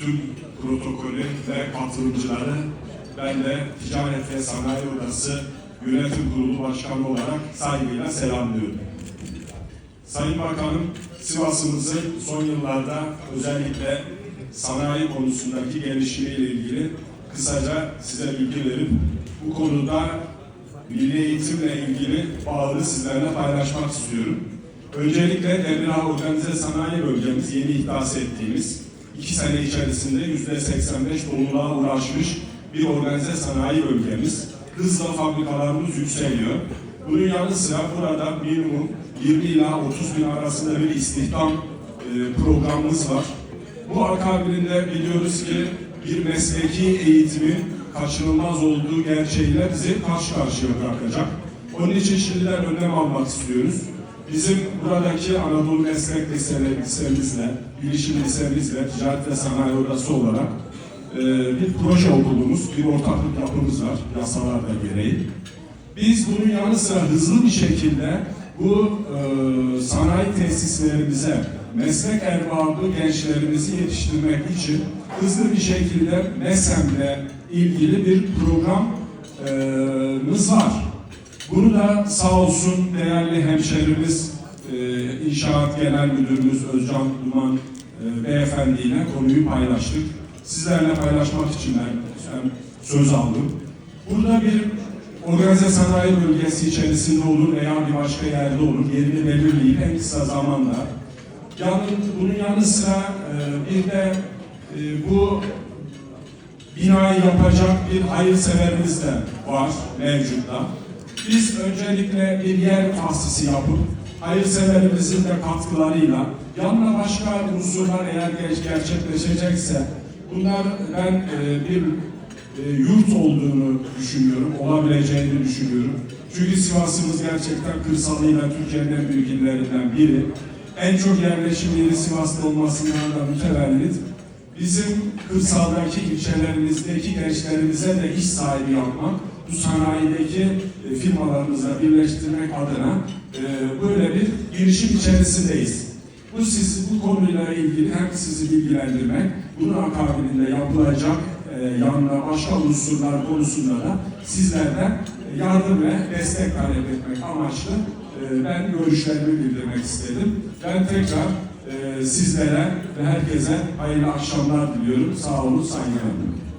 tüm protokolü ve katılımcıları ben de Ticaret ve Sanayi Odası Yönetim Kurulu Başkanı olarak saygıyla selamlıyorum. Sayın Bakanım, Sivas'ımızın son yıllarda özellikle sanayi konusundaki gelişimiyle ilgili kısaca size bilgi verip bu konuda milli eğitimle ilgili bağlı sizlerle paylaşmak istiyorum. Öncelikle Demirağ Organize Sanayi Bölgemiz yeni ihdas ettiğimiz iki sene içerisinde yüzde 85 doluluğa ulaşmış bir organize sanayi bölgemiz. Hızla fabrikalarımız yükseliyor. Bunun yanı sıra burada minimum 20 ila 30 bin arasında bir istihdam e, programımız var. Bu akabinde biliyoruz ki bir mesleki eğitimin kaçınılmaz olduğu gerçeğiyle bizi karşı karşıya bırakacak. Onun için şimdiden önlem almak istiyoruz. Bizim buradaki Anadolu Meslek lisemizle, bilişim lisemizle, Ticaret ve Sanayi Odası olarak e, bir proje okulumuz, bir ortaklık yapımız var yasalar da gereği. Biz bunun yanı sıra hızlı bir şekilde bu e, sanayi tesislerimize meslek erbabı gençlerimizi yetiştirmek için hızlı bir şekilde MESEM'le ilgili bir programımız var. Bunu da sağ olsun değerli hemşerimiz e, İnşaat Genel Müdürümüz Özcan Duman e, beyefendiyle konuyu paylaştık. Sizlerle paylaşmak için ben ben söz aldım. Burada bir organize sanayi bölgesi içerisinde olur veya bir başka yerde olur. Yerini belirleyip en kısa zamanda. Yani bunun yanı sıra e, bir de e, bu binayı yapacak bir hayırseverimiz de var mevcutta. Biz öncelikle bir yer tahsisi yapıp hayırseverimizin de katkılarıyla yanına başka unsurlar eğer ger- gerçekleşecekse bunlar ben e, bir e, yurt olduğunu düşünüyorum, olabileceğini düşünüyorum. Çünkü Sivas'ımız gerçekten kırsalıyla Türkiye'nin en büyük illerinden biri. En çok yerleşim yeri Sivas'ta olmasından da mütevellit bizim kırsaldaki ilçelerimizdeki gençlerimize de iş sahibi yapmak, sanayideki e, firmalarımızla birleştirmek adına e, böyle bir girişim içerisindeyiz. Bu siz bu konuyla ilgili hem sizi bilgilendirmek, bunun akabinde yapılacak e, yanına başka unsurlar konusunda da sizlerden yardım ve destek talep etmek amaçlı ben görüşlerimi bildirmek istedim. Ben tekrar sizlere ve herkese hayırlı akşamlar diliyorum. Sağ olun, saygılar.